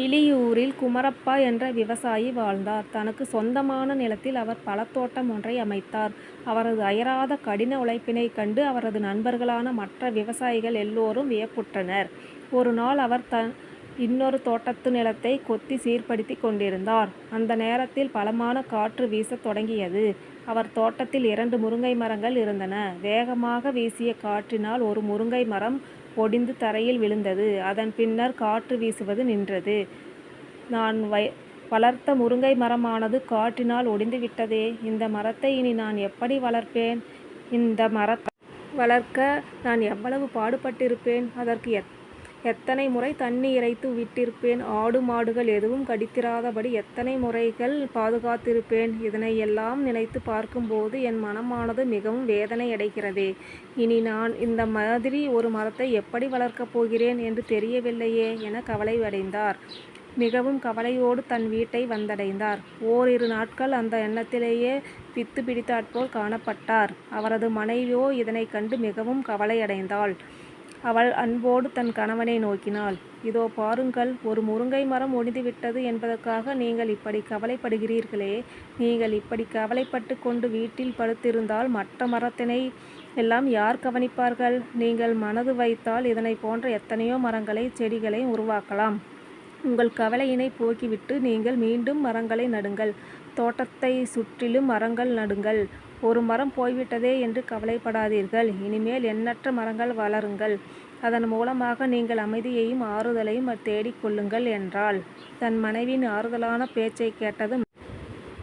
கிளியூரில் குமரப்பா என்ற விவசாயி வாழ்ந்தார். தனக்கு சொந்தமான நிலத்தில் அவர் பழத்தோட்டம் ஒன்றை அமைத்தார். அவரது அயராத கடின உழைப்பினைக் கண்டு அவரது நண்பர்களான மற்ற விவசாயிகள் எல்லோரும் வியப்புற்றனர். ஒரு நாள் அவர் இன்னொரு தோட்டத்து நிலத்தை கொத்தி சீர்படுத்திக் கொண்டிருந்தார். அந்த நேரத்தில் பலமான காற்று வீசத் தொடங்கியது. அவர் தோட்டத்தில் இரண்டு முருங்கை மரங்கள் இருந்தன. வேகமாக வீசிய காற்றினால் ஒரு முருங்கை மரம் ஒடிந்து தரையில் விழுந்தது. அதன் பின்னர் காற்று வீசுவது நின்றது. நான் வய வளர்த்த முருங்கை மரமானது காற்றினால் ஒடிந்து விட்டதே. இந்த மரத்தை இனி நான் எப்படி வளர்ப்பேன்? இந்த மரத்தை வளர்க்க நான் எவ்வளவு பாடுபட்டிருப்பேன். அதற்கு எத் எத்தனை முறை தண்ணி இறைத்து விட்டிருப்பேன். ஆடு மாடுகள் எதுவும் கடித்திராதபடி எத்தனை முறைகள் பாதுகாத்திருப்பேன். இதனை எல்லாம் நினைத்து பார்க்கும்போது என் மனமானது மிகவும் வேதனை அடைகிறதே இனி நான் இந்த மாதிரி ஒரு மரத்தை எப்படி வளர்க்கப் போகிறேன் என்று தெரியவில்லையே என கவலையடைந்தார். மிகவும் கவலையோடு தன் வீட்டை வந்தடைந்தார். ஓரிரு நாட்கள் அந்த எண்ணத்திலேயே பித்து பிடித்தாற்போல் காணப்பட்டார். அவரது மனைவியோ இதனைக் கண்டு மிகவும் கவலையடைந்தாள். அவள் அன்போடு தன் கணவனை நோக்கினாள். இதோ பாருங்கள் ஒரு முருங்கை மரம் ஒடிந்துவிட்டது என்பதற்காக நீங்கள் இப்படி கவலைப்படுகிறீர்களே. நீங்கள் இப்படி கவலைப்பட்டு கொண்டு வீட்டில் படுத்திருந்தால் மற்ற மரத்தினை எல்லாம் யார் கவனிப்பார்கள்? நீங்கள் மனது வைத்தால் இதனைப் போன்ற எத்தனையோ மரங்களை செடிகளை உருவாக்கலாம். உங்கள் கவலையினைப் போக்கிவிட்டு நீங்கள் மீண்டும் மரங்களை நடுங்கள். தோட்டத்தைச் சுற்றிலும் மரங்கள் நடுங்கள். ஒரு மரம் போய்விட்டதே என்று கவலைப்படாதீர்கள். இனிமேல் எண்ணற்ற மரங்கள் வளருங்கள். அதன் மூலமாக நீங்கள் அமைதியையும் ஆறுதலையும் தேடிக்கொள்ளுங்கள் என்றால் என்றாள். தன் மனைவியின் ஆறுதலான பேச்சைக் கேட்டதும்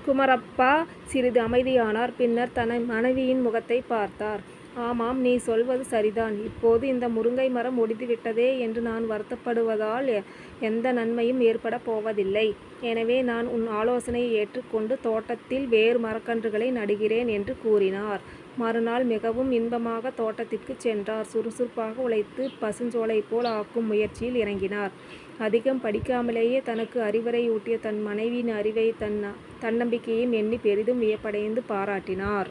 குமரப்பா சிறிது அமைதியானார். பின்னர் தன் மனைவியின் முகத்தைப் பார்த்தார். ஆமாம் நீ சொல்வது சரிதான். இப்போது இந்த முருங்கை மரம் ஒடிந்துவிட்டதே என்று நான் வருத்தப்படுவதால் எந்த நன்மையும் ஏற்படப் போவதில்லை. எனவே நான் உன் ஆலோசனையை ஏற்றுக்கொண்டு தோட்டத்தில் வேறு மரக்கன்றுகளை நடுகிறேன் என்று கூறினார். மறுநாள் மிகவும் இன்பமாக தோட்டத்திற்குச் சென்றார். சுறுசுறுப்பாக உழைத்து பசுஞ்சோலை போல் ஆக்கும் முயற்சியில் இறங்கினார். அதிகம் படிக்காமலேயே தனக்கு அறிவுரையூட்டிய தன் மனைவியின் அறிவைத் தன் தன்னம்பிக்கையும் எண்ணி பெரிதும் வியப்படைந்து பாராட்டினார்.